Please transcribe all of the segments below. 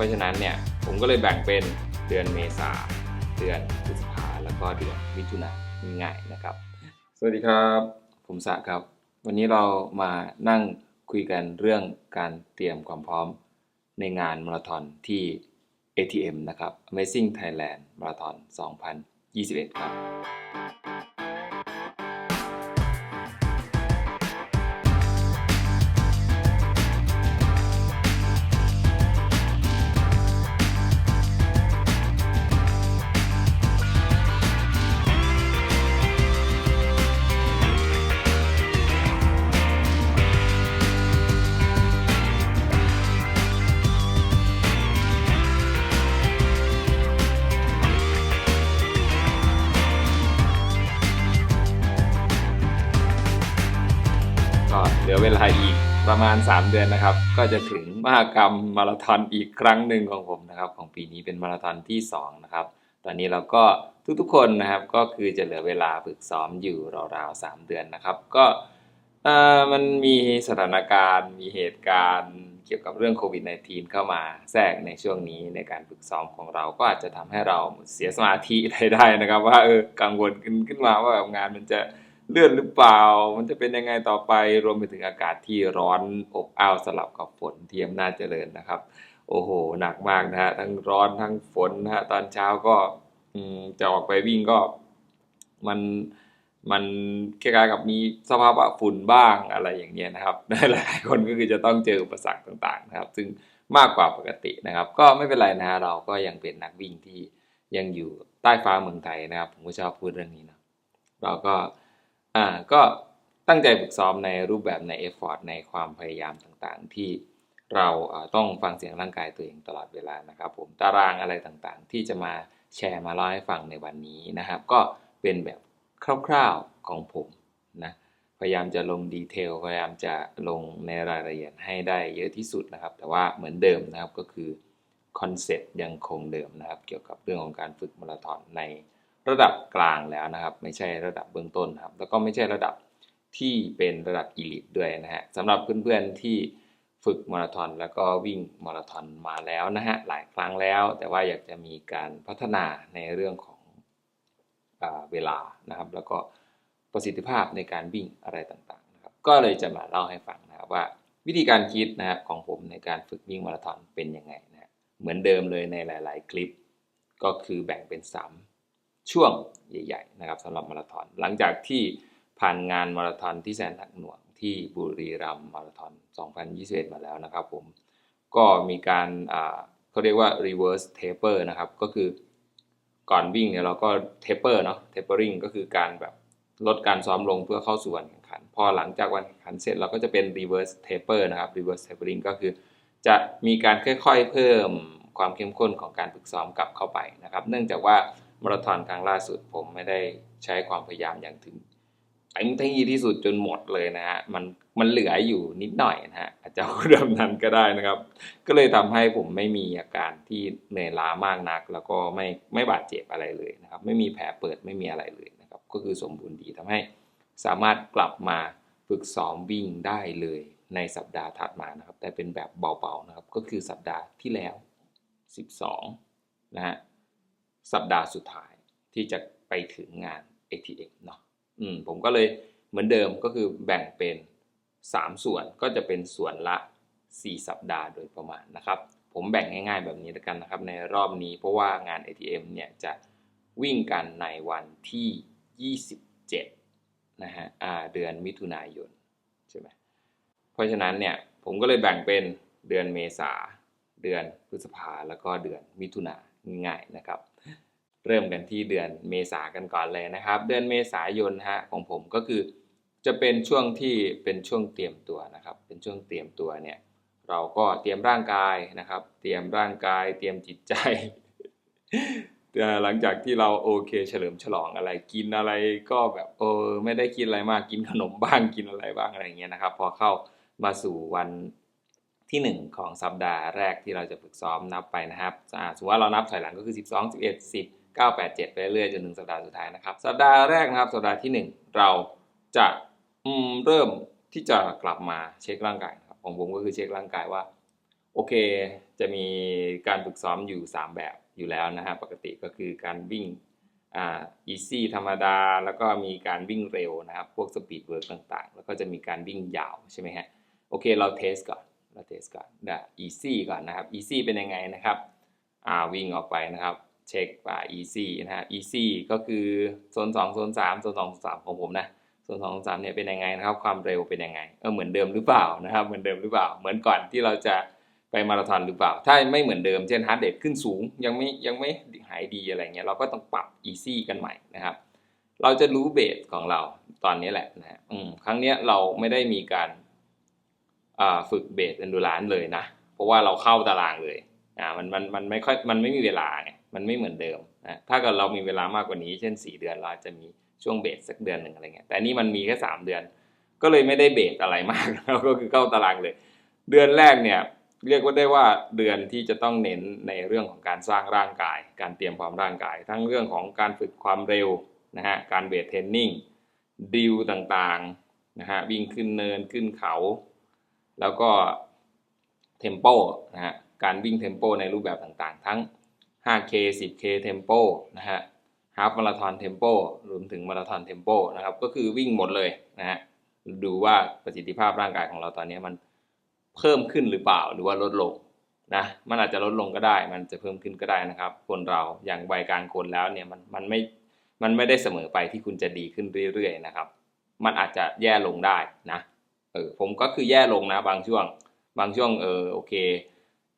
ราะฉะนั้นเนี่ยผมก็เลยแบ่งเป็นเดือนเมษาเดือนพฤษภาแล้วก็เดือนมิถุนายนง่ายๆนะครับ สวัสดีครับ ผมสะครับ วันนี้เรามานั่งคุยกันเรื่องการเตรียมความพร้อมในงานมาราธอนที่ ATM นะครับ Amazing Thailand Marathon 2021 ครับ ลาอีกประมาณ 3 เดือนนะครับ ก็จะถึงมหกรรมมาราธอนอีกครั้งหนึ่งของผมนะครับ ของปีนี้เป็นมาราธอนที่2นะครับตอนนี้เราก็ทุกๆคนนะครับก็คือจะเหลือเวลาฝึกซ้อมอยู่ราวๆ3เดือนนะครับ ก็มันมีสถานการณ์ มีเหตุการณ์เกี่ยวกับเรื่องโควิด -19 เข้ามาแทรกในช่วงนี้ในการฝึกซ้อมของเราก็อาจจะทำให้เราเสียสมาธิได้นะครับ ว่าเออกังวลขึ้นขึ้นมาว่าแบบงานมันจะ เลื่อนหรือเปล่า มันจะเป็นยังไงต่อไป รวมไปถึงอากาศที่ร้อนอบอ้าวสลับกับฝนที่อำนาจเจริญนะครับ โอ้โห หนักมากนะฮะ ทั้งร้อนทั้งฝนนะฮะ ตอนเช้าก็จะออกไปวิ่งก็มันมันคล้ายๆกับมีสภาวะฝุ่นบ้างอะไรอย่างเงี้ยนะครับ หลายคนก็คือจะต้องเจออุปสรรคต่างๆนะครับ ซึ่งมากกว่าปกตินะครับ ก็ไม่เป็นไรนะฮะเราก็ยังเป็นนักวิ่งที่ยังอยู่ใต้ฟ้าเมืองไทยนะครับ ผมก็ชอบพูดเรื่องนี้นะ เราก็ อ่าก็ตั้งใจฝึกซ้อมในรูปแบบในเอฟฟอร์ตในความพยายามต่างๆ ที่เราต้องฟังเสียงร่างกายตัวเองตลอดเวลานะครับผมตารางอะไรต่างๆ ที่จะมาแชร์มาเล่าให้ฟังในวันนี้นะครับ ก็เป็นแบบคร่าวๆของผมนะพยายามจะลงดีเทลพยายามจะลงในรายละเอียดให้ได้เยอะที่สุดนะครับ แต่ว่าเหมือนเดิมนะครับก็คือคอนเซ็ปต์ยังคงเดิมนะครับ เกี่ยวกับเรื่องของการฝึกมาราธอนใน ระดับกลางแล้วนะครับ ไม่ใช่ระดับเบื้องต้นครับ แล้วก็ไม่ใช่ระดับที่เป็นระดับอีลิทด้วยนะฮะสำหรับเพื่อนๆที่ฝึกมาราธอนแล้วก็วิ่งมาราธอนมาแล้วนะฮะหลายครั้งแล้ว แต่ว่าอยากจะมีการพัฒนาในเรื่องของอเวลานะครับ แล้วก็ประสิทธิภาพในการวิ่งอะไรต่างๆนะครับ ก็เลยจะมาเล่าให้ฟังนะครับว่าวิธีการคิดนะครับของผมในการฝึกวิ่งมาราธอนเป็นยังไงนะฮะเหมือนเดิมเลยในหลาย ๆ คลิป ก็คือแบ่งเป็น 3 ช่วงใหญ่ๆนะครับสำหรับมาราธอนหลังจากที่ผ่านงานมาราธอนที่แสนหนักหน่วงที่บุรีรัมย์มาราธอน 2021 มาแล้วนะครับผมก็มีการเขาเรียกว่า reverse taper นะครับ ก็คือก่อนวิ่งเนี่ยเราก็เทปเปอร์เนาะเทปเปอริงก็คือการแบบลดการซ้อมลงเพื่อเข้าสู่วันแข่งขัน พอหลังจากวันแข่งขันเสร็จเราก็จะเป็น reverse taper นะครับ reverse tapering ก็คือจะมีการค่อยๆเพิ่มความเข้มข้นของการฝึกซ้อมกลับเข้าไปนะครับ เนื่องจากว่า มาราธอนครั้งล่าสุดผมไม่ได้ใช้ความพยายามอย่างถึงเต็มที่ที่สุดจนหมดเลยนะฮะมันมันเหลืออยู่นิดหน่อยนะฮะอาจจะเรื่องนั้นก็ได้นะครับ ก็เลยทำให้ผมไม่มีอาการที่เหนื่อยล้ามากนัก แล้วก็ไม่ไม่บาดเจ็บอะไรเลยนะครับ ไม่มีแผลเปิดไม่มีอะไรเลยนะครับ ก็คือสมบูรณ์ดีทำให้สามารถกลับมาฝึกซ้อมวิ่งได้เลยในสัปดาห์ถัดมานะครับ แต่เป็นแบบเบาๆนะครับ ก็คือสัปดาห์ที่แล้ว 12 นะฮะ สัปดาห์สุดท้ายที่จะไปถึงงาน ATM เนาะอืมผมก็เลยเหมือนเดิมก็คือแบ่งเป็น 3 ส่วนก็จะเป็นส่วนละ 4 สัปดาห์โดยประมาณนะครับ ผมแบ่งง่ายๆแบบนี้แล้วกันนะครับ ในรอบนี้เพราะว่างาน ATM เนี่ยจะวิ่งกันในวันที่ 27 นะฮะเดือนมิถุนายนใช่ไหมเพราะฉะนั้นเนี่ยผมก็เลยแบ่งเป็นเดือนเมษา เดือนพฤษภาแล้วก็เดือนมิถุนาง่ายๆนะครับ เริ่มกันที่เดือนเมษากันก่อนเลยนะครับ เดือนเมษายนฮะของผมก็คือ จะเป็นช่วงที่เป็นช่วงเตรียมตัวนะครับ เป็นช่วงเตรียมตัวเนี่ยเราก็เตรียมร่างกายนะครับ เตรียมร่างกายเตรียมจิตใจแต่หลังจากที่เราโอเคเฉลิมฉลองอะไรกินอะไรก็แบบเออไม่ได้กินอะไรมากกินขนมบ้างกินอะไรบ้างอะไรอย่างเงี้ยนะครับ พอเข้ามาสู่วันที่หนึ่งของสัปดาห์แรกที่เราจะฝึกซ้อมนับไปนะครับอ่าสมมติว่าเรานับถอยหลังก็คือ 12 11 10 9 8 7 ไปเรื่อยๆจนถึงสัปดาห์สุดท้ายนะครับ สัปดาห์แรกนะครับ สัปดาห์ที่หนึ่งเราจะเริ่มที่จะกลับมาเช็คร่างกายครับของผมก็คือเช็คร่างกายว่า โอเค จะมีการฝึกซ้อมอยู่ 3 แบบอยู่แล้วนะฮะปกติก็คือการวิ่งอ่า easy ธรรมดา แล้วก็มีการวิ่งเร็วนะครับ พวก speed work ต่างๆ แล้วก็จะมีการวิ่งยาวใช่ไหมฮะโอเคเราเทสก่อนเราเทสก่อนได้ easy ก่อนนะครับ easy เป็นยังไงนะครับอ่าวิ่งออกไปนะครับ เช็คว่า easy นะฮะ easy ก็คือโซน2โซน3โซน2โซน3ของผมนะโซน2โซน3เนี่ยเป็นยังไงนะครับ ความเร็วเป็นยังไงเออเหมือนเดิมหรือเปล่านะครับ เหมือนเดิมหรือเปล่า เหมือนก่อนที่เราจะไปมาราธอนหรือเปล่า ถ้าไม่เหมือนเดิมเช่นฮาร์ดเรทขึ้นสูง ยังไม่ยังไม่หายดีอะไรเงี้ยเราก็ต้องปรับ easy กันใหม่นะครับ เราจะรู้เบสของเราตอนนี้แหละนะฮะอืมครั้งเนี้ยเราไม่ได้มีการฝึกเบส endurance เลยนะ เพราะว่าเราเข้าตารางเลยอ่ามันมันมันไม่ค่อยมันไม่มีเวลาไง มันไม่เหมือนเดิมนะถ้าเกิดเรามีเวลามากกว่านี้ เช่น 4 เดือนเราจะมีช่วงเบสสักเดือนหนึ่งอะไรเงี้ยแต่นี่มันมีแค่ 3 เดือน ก็เลยไม่ได้เบสอะไรมากก็คือเข้าตารางเลย เดือนแรกเนี่ยเรียกว่าได้ว่าเดือนที่จะต้องเน้นในเรื่องของการสร้างร่างกาย การเตรียมความร่างกาย ทั้งเรื่องของการฝึกความเร็วนะฮะการเวทเทรนนิ่งดิวต่างๆนะฮะวิ่งขึ้นเนินขึ้นเขา แล้วก็เทมโปนะฮะการวิ่งเทมโปในรูปแบบต่างๆ ทั้ง 5K 10K เทมโปนะฮะฮาฟมาราธอนเทมโปรวมถึงมาราธอนเทมโปนะครับ ก็คือวิ่งหมดเลยนะฮะดูว่าประสิทธิภาพร่างกายของเราตอนนี้มันเพิ่มขึ้นหรือเปล่าหรือว่าลดลงนะมันอาจจะลดลงก็ได้ มันจะเพิ่มขึ้นก็ได้นะครับ คนเราอย่างวัยกลางคนแล้วเนี่ยมันมันไม่มันไม่ได้เสมอไปที่คุณจะดีขึ้นเรื่อยๆนะครับ มันอาจจะแย่ลงได้นะเออผมก็คือแย่ลงนะ บางช่วง บางช่วงเออโอเค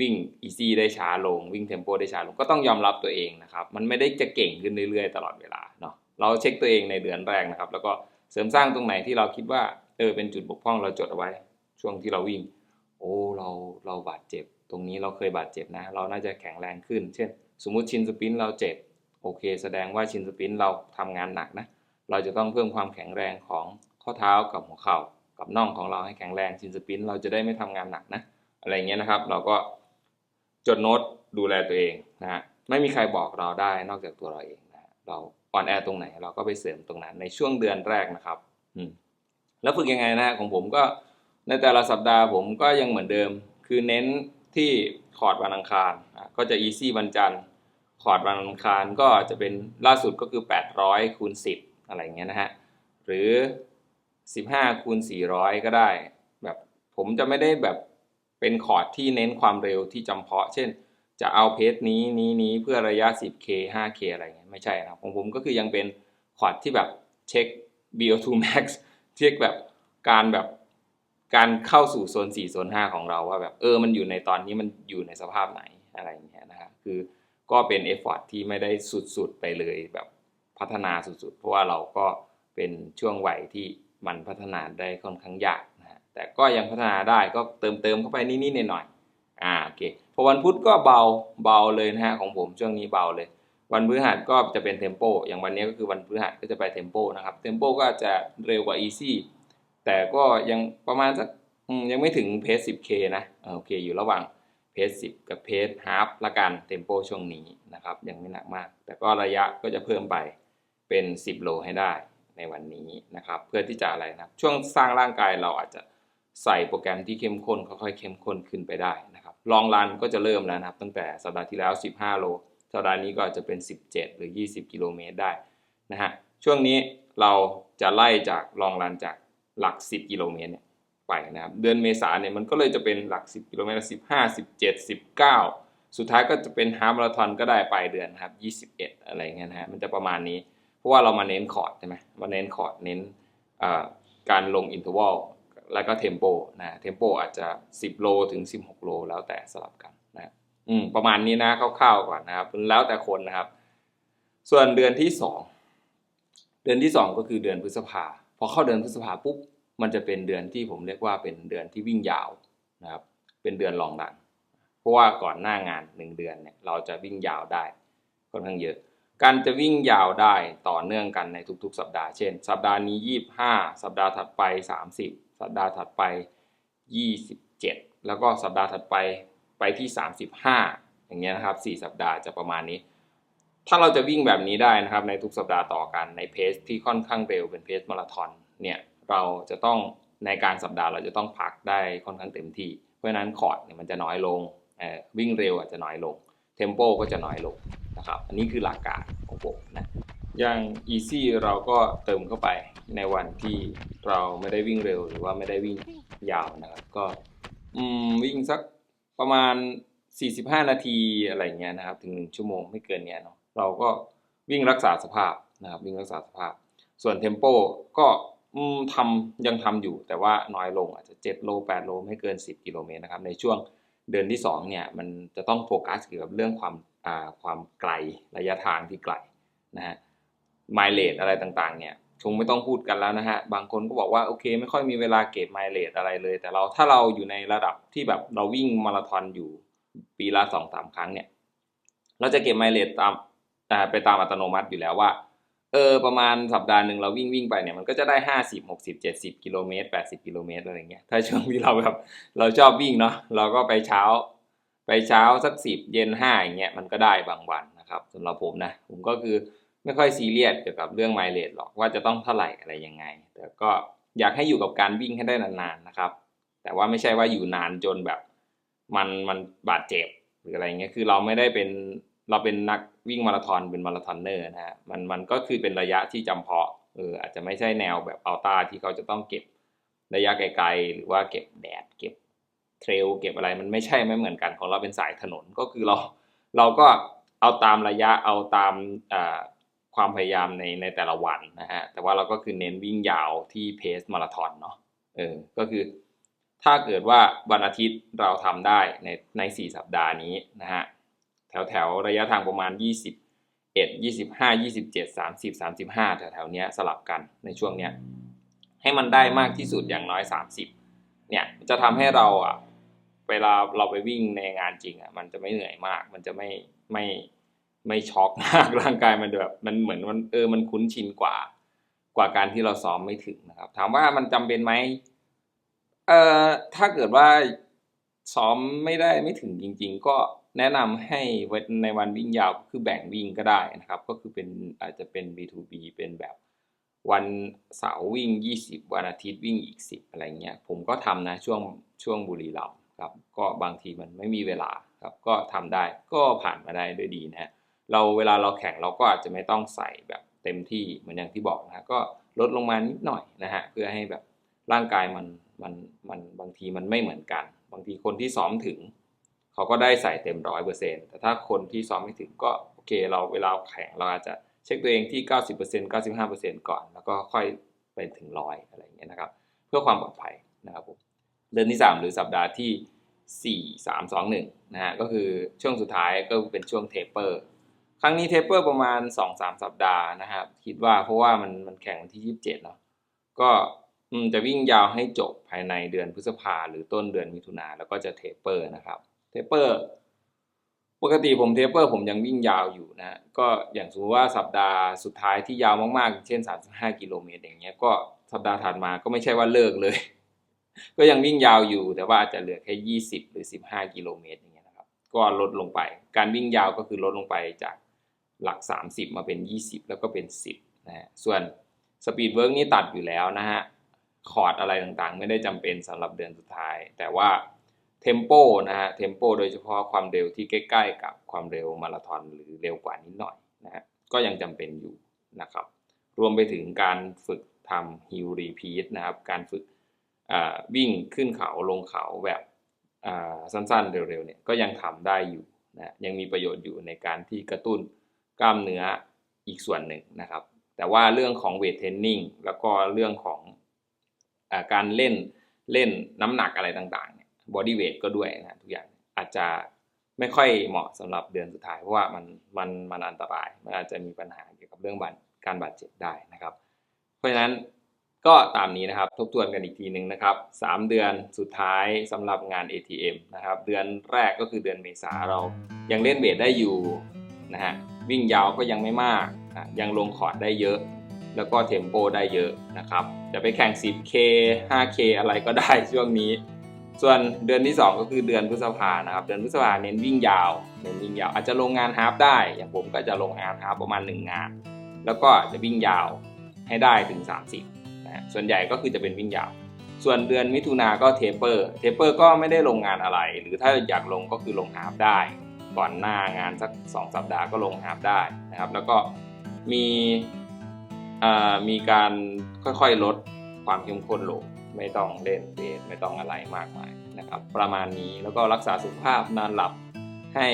วิ่งอีซี่ได้ช้าลง วิ่งเทมโปได้ช้าลงก็ต้องยอมรับตัวเองนะครับ มันไม่ได้จะเก่งขึ้นเรื่อยๆ ตลอดเวลาเนาะเราเช็คตัวเองในเดือนแรกนะครับ แล้วก็เสริมสร้างตรงไหนที่เราคิดว่าเออเป็นจุดบกพร่องเราจดเอาไว้ ช่วงที่เราวิ่ง โอ้เราเราบาดเจ็บ ตรงนี้เราเคยบาดเจ็บนะ เราน่าจะแข็งแรงขึ้น เช่น สมมุติชินสปรินต์เราเจ็บโอเค แสดงว่าชินสปรินต์เราทำงานหนักนะเราจะต้องเพิ่มความแข็งแรงของข้อเท้ากับหัวเข่ากับน่องของเราให้แข็งแรงชินสปรินต์เราจะได้ไม่ทำงานหนักนะอะไรเงี้ยนะครับ เราก็ จดโน้ตดูแลตัวเองนะฮะไม่มีใครบอกเราได้นอกจากตัวเราเองนะเราอ่อนแอตรงไหน เราก็ไปเสริมตรงนั้นในช่วงเดือนแรกนะครับอืมแล้วฝึกยังไงนะของผมก็ในแต่ละสัปดาห์ผมก็ยังเหมือนเดิม คือเน้นที่คอร์ดวันอังคารก็จะ easy วันจันทร์คอร์ดวันอังคารก็จะเป็นล่าสุดก็คือ 800คูณ10 อะไรเงี้ยนะฮะหรือ 15คูณ400 ก็ได้ แบบผมจะไม่ได้แบบ เป็นคอร์ดที่เน้นความเร็วที่จำเพาะ เช่น จะเอาเพจนี้นี้นี้เพื่อระยะ 10k 5k อะไรเงี้ยไม่ใช่นะครับของผมก็คือยังเป็นคอร์ดที่แบบเช็ค BO2 max เช็คแบบการแบบการเข้าสู่โซน4โซน5ของเราว่าแบบเออมันอยู่ในตอนนี้มันอยู่ในสภาพไหนอะไรเงี้ยนะครับคือก็เป็นเอฟฟอร์ที่ไม่ได้สุดๆไปเลยแบบพัฒนาสุดๆ เพราะว่าเราก็เป็นช่วงวัยที่มันพัฒนาได้ค่อนข้างยาก แต่ก็ยังพัฒนาได้ก็เติมเติมเข้าไปนิดๆหน่อยๆอ่าโอเคพอวันพุธก็เบาเบาเลยนะฮะของผมช่วงนี้เบาเลย วันพฤหัสก็จะเป็นเทมโปอย่างวันนี้ก็คือวันพฤหัสก็จะไปเทมโปนะครับเทมโปก็จะเร็วกว่าอีซี่แต่ก็ยังประมาณสักยังไม่ถึงเพจ 10k นะโอเคอยู่ระหว่างเพจ 10 กับเพจฮาฟละกันเทมโปช่วงนี้นะครับยังไม่หนักมาก แต่ก็ระยะก็จะเพิ่มไปเป็น 10 โลให้ได้ในวันนี้นะครับ เพื่อที่จะอะไรนะช่วงสร้างร่างกายเราอาจจะ ใส่โปรแกรมที่เข้มข้นค่อยๆเข้มข้นขึ้นไปได้นะครับลองรันก็จะเริ่มแล้วนะครับตั้งแต่สัปดาห์ที่แล้ว 15 โล สัปดาห์นี้ก็อาจจะเป็น 17 หรือ 20 กิโลเมตรได้นะฮะช่วงนี้เราจะไล่จากลองรันจากหลัก 10 กิโลเมตรเนี่ยไปนะครับเดือนเมษาเนี่ยมันก็เลยจะเป็นหลัก 10 กิโลเมตร15 17 19 สุดท้ายก็จะเป็นฮาล์ฟมาราธอนก็ได้ปลายเดือนนะครับ21 อะไรเงี้ยนะฮะมันจะประมาณนี้ เพราะว่าเรามาเน้นคอร์ดใช่ไหมมาเน้นคอร์ดเน้นการลงอินเทอร์วัล แล้วก็เทมโปนะเทมโปอาจจะ 10 โลถึง 16 โล แล้วแต่สลับกันนะอืมประมาณนี้นะคร่าวๆก่อนนะครับแล้วแต่คนนะครับ ส่วนเดือนที่สองเดือนที่สองก็คือเดือนพฤษภาพอเข้าเดือนพฤษภาปุ๊บมันจะเป็นเดือนที่ผมเรียกว่าเป็นเดือนที่วิ่งยาวนะครับ เป็นเดือนลองดันเพราะว่าก่อนหน้างานหนึ่งเดือนเนี่ยเราจะวิ่งยาวได้ค่อนข้างเยอะการจะวิ่งยาวได้ต่อเนื่องกันในทุกๆ สัปดาห์ เช่น สัปดาห์นี้ยี่ห้าสัปดาห์ถัดไปสาม สัปดาห์ถัดไปยี่สิบเจ็ดแล้วก็สัปดาห์ถัดไปไปที่ 35 อย่างเงี้ยนะครับ 4 สัปดาห์จะประมาณนี้ ถ้าเราจะวิ่งแบบนี้ได้นะครับ ในทุกสัปดาห์ต่อกันในเพสที่ค่อนข้างเร็วเป็นเพสมาราธอนเนี่ยเราจะต้องในการสัปดาห์เราจะต้องพักได้ค่อนข้างเต็มที่ เพราะฉะนั้นคอร์ดเนี่ยมันจะน้อยลงวิ่งเร็วอาจจะน้อยลง เทมโปก็จะน้อยลงนะครับ อันนี้คือหลักการของผมนะ อย่าง easy เราก็เติมเข้าไปในวันที่เราไม่ได้วิ่งเร็วหรือว่าไม่ได้วิ่งยาวนะครับ ก็วิ่งสักประมาณ 45 นาทีอะไรเงี้ยนะครับ ถึง 1 ชั่วโมงไม่เกินเนี้ยเนาะเราก็วิ่งรักษาสภาพนะครับ วิ่งรักษาสภาพ ส่วนเทมโปก็ทำยังทำอยู่ แต่ว่าน้อยลงอาจจะ 7 โล 8 โลไม่เกิน 10 กิโลเมตรนะครับ ในช่วงเดือนที่ 2 เนี่ย มันจะต้องโฟกัสเกี่ยวกับเรื่องความความไกลระยะทางที่ไกลนะฮะ ไมเลทอะไรต่างๆ เนี่ยคงไม่ต้องพูดกันแล้วนะฮะ บางคนก็บอกว่าโอเค ไม่ค่อยมีเวลาเก็บไมเลทอะไรเลย แต่เราถ้าเราอยู่ในระดับที่แบบเราวิ่งมาราธอนอยู่ปีละสองสามครั้งเนี่ย เราจะเก็บไมเลทตามไปตามอัตโนมัติอยู่แล้วว่า เออประมาณสัปดาห์หนึ่งเราวิ่งวิ่งไปเนี่ยมันก็จะได้ห้าสิบหกสิบเจ็ดสิบกิโลเมตรแปดสิบกิโลเมตรอะไรเงี้ย ถ้าช่วงที่เราแบบเราชอบวิ่งเนาะเราก็ไปเช้า ไปเช้าสักสิบเย็นห้าอย่างเงี้ยมันก็ได้บางวันนะครับสำหรับผมนะผมก็คือ ไม่ค่อยซีเรียสเกี่ยวกับเรื่องไมล์เลทหรอกว่าจะต้องเท่าไหร่อะไรยังไง แต่ก็อยากให้อยู่กับการวิ่งให้ได้นานๆนะครับ แต่ว่าไม่ใช่ว่าอยู่นานจนแบบมันมันบาดเจ็บหรืออะไรเงี้ยคือเราไม่ได้เป็นเราเป็นนักวิ่งมาราธอนเป็นมาราธอนเนอร์นะฮะมันมันก็คือเป็นระยะที่จำเพาะเอออาจจะไม่ใช่แนวแบบอัลต้าที่เขาจะต้องเก็บระยะไกลๆหรือว่าเก็บแดดเก็บเทรลเก็บอะไรมันไม่ใช่ไม่เหมือนกันของเราเป็นสายถนนก็คือเรา เราก็เอาตามระยะเอาตามอ่า ความพยายามในในแต่ละวันนะฮะแต่ว่าเราก็คือเน้นวิ่งยาวที่เพสมาราธอนเนาะเออก็คือ ถ้าเกิดว่าวันอาทิตย์เราทำได้ในใน 4 สัปดาห์นี้นะฮะแถวแถวระยะทางประมาณ21 25 27 30 35แถวแถวๆเนี้ยสลับกันในช่วงเนี้ยให้มันได้มากที่สุดอย่างน้อย 30เนี่ยจะทำให้เราอะเวลาเราไปวิ่งในงานจริงอะมันจะไม่เหนื่อยมาก มันจะไม่ไม่ ไม่ช็อกมากร่างกายมันแบบมันเหมือนมันเออมันคุ้นชินกว่า กว่าการที่เราซ้อมไม่ถึงนะครับ ถามว่ามันจำเป็นไหมเอ่อถ้าเกิดว่าซ้อมไม่ได้ไม่ถึงจริง ๆ ก็แนะนำให้ในวันวิ่งยาวคือแบ่งวิ่งก็ได้นะครับ ก็คือเป็นอาจจะเป็น B2B เป็นแบบวันเสาร์วิ่ง 20 วันอาทิตย์วิ่งอีก 10 อะไรเงี้ยผมก็ทำนะช่วงช่วงบุรีรัมย์ครับ ก็บางทีมันไม่มีเวลาครับ ก็ทำได้ก็ผ่านมาได้ด้วยดีนะฮะ เราเวลาเราแข่งเราก็อาจจะไม่ต้องใส่แบบเต็มที่เหมือนอย่างที่บอกนะฮะก็ลดลงมานิดหน่อยนะฮะเพื่อให้แบบร่างกายมันมันมันบางทีมันไม่เหมือนกัน บางทีคนที่ซ้อมถึง เขาก็ได้ใส่เต็มร้อยเปอร์เซ็นต์แต่ถ้าคนที่ซ้อมไม่ถึงก็โอเคเราเวลาแข่งเราอาจจะเช็คตัวเองที่ 90% 95%ก่อน แล้วก็ค่อยไปถึงร้อยอะไรอย่างเงี้ยนะครับ เพื่อความปลอดภัยนะครับผมเดือนที่ 3 หรือสัปดาห์ที่ 4 3 2 1นะฮะก็คือช่วงสุดท้ายก็เป็นช่วงเทปเปอร์ ครั้งนี้เทปเปอร์ประมาณ 2-3 สัปดาห์นะครับ คิดว่าเพราะว่ามันมันแข่งวันที่ 27เนาะก็จะวิ่งยาวให้จบภายในเดือนพฤษภาหรือต้นเดือนมิถุนาแล้วก็จะเทปเปอร์นะครับ เทปเปอร์ ปกติผมเทปเปอร์ผมยังวิ่งยาวอยู่นะก็อย่างสมมติว่าสัปดาห์สุดท้ายที่ยาวมากๆ เช่น 35 กิโลเมตรอย่างเงี้ยก็สัปดาห์ถัดมาก็ไม่ใช่ว่าเลิกเลย ก็ยังวิ่งยาวอยู่แต่ว่าอาจจะเหลือแค่ 20 หรือ 15 กิโลเมตรอย่างเงี้ยนะครับ ก็ลดลงไป การวิ่งยาวก็คือลดลงไปจาก หลัก 30 มาเป็น 20 แล้วก็เป็น 10นะฮะส่วนสปีดเวิร์กนี่ตัดอยู่แล้วนะฮะคอร์ดอะไรต่างๆ ไม่ได้จำเป็นสำหรับเดือนสุดท้าย แต่ว่าเทมโปนะฮะเทมโปโดยเฉพาะความเร็วที่ใกล้ๆ กับความเร็วมาราธอนหรือเร็วกว่านิดหน่อยนะฮะก็ยังจำเป็นอยู่นะครับ รวมไปถึงการฝึกทำฮิลรีพีทนะครับ การฝึกวิ่งขึ้นเขาลงเขาแบบสั้นๆเร็วๆเนี่ยก็ยังทำได้อยู่นะยังมีประโยชน์อยู่ในการที่กระตุ้น กล้ามเนื้ออีกส่วนหนึ่งนะครับ แต่ว่าเรื่องของเวทเทรนนิ่งแล้วก็เรื่องของอการเล่นเล่นน้ำหนักอะไรต่างๆเนี่ยบอดี้เวทก็ด้วยนะทุกอย่างอาจจะไม่ค่อยเหมาะสำหรับเดือนสุดท้ายเพราะว่ามันมันมันอันตรายมันอาจจะมีปัญหาเกี่ยวกับเรื่องบาดการบาดเจ็บได้นะครับ เพราะฉะนั้นก็ตามนี้นะครับทบทวนกันอีกทีหนึ่งนะครับ3 เดือนสุดท้ายสำหรับงาน ATM นะครับ เดือนแรกก็คือเดือนเมษาเรายังเล่นเวทได้อยู่นะฮะ วิ่งยาวก็ยังไม่มากยังลงคอร์ดได้เยอะ แล้วก็เทมโปได้เยอะนะครับ จะไปแข่ง 10K 5K อะไรก็ได้ช่วงนี้ ส่วนเดือนที่ 2 ก็คือเดือนพฤษภานะครับ เดือนพฤษภาเน้นวิ่งยาวเน้นวิ่งยาวอาจจะลงงานฮาล์ฟได้ อย่างผมก็จะลงงานฮาล์ฟประมาณ 1 งาน แล้วก็จะวิ่งยาวให้ได้ถึง 30นะฮะส่วนใหญ่ก็คือจะเป็นวิ่งยาว ส่วนเดือนมิถุนาก็เทเปอร์ เทเปอร์ก็ไม่ได้ลงงานอะไร หรือถ้าอยากลงก็คือลงฮาร์ฟได้ ก่อนหน้างานสัก 2 สัปดาห์ก็ลงฮาร์ฟได้นะครับ แล้วก็มีมีการค่อยๆลดความเข้มข้นลงไม่ต้องเล่นเบสไม่ต้องอะไรมากมายนะครับ ประมาณนี้แล้วก็รักษาสุขภาพนอนหลับให้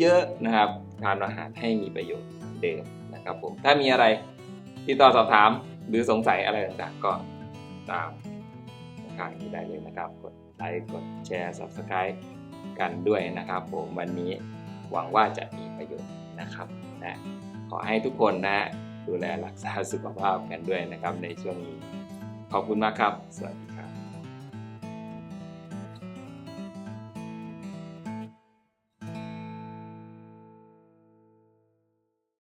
เยอะๆนะครับทานอาหารให้มีประโยชน์เหมือนเดิมนะครับผมถ้ามีอะไรติดต่อสอบถามหรือสงสัยอะไรต่างๆ ก็ตามทางนี้ได้เลยนะครับ กดไลค์กดแชร์ subscribe กันด้วยนะครับผมวันนี้ หวังว่าจะมีประโยชน์นะครับนะขอให้ทุกคนนะดูแลรักษาสุขภาพกันด้วยนะครับในช่วงนี้ ขอบคุณมากครับ สวัสดี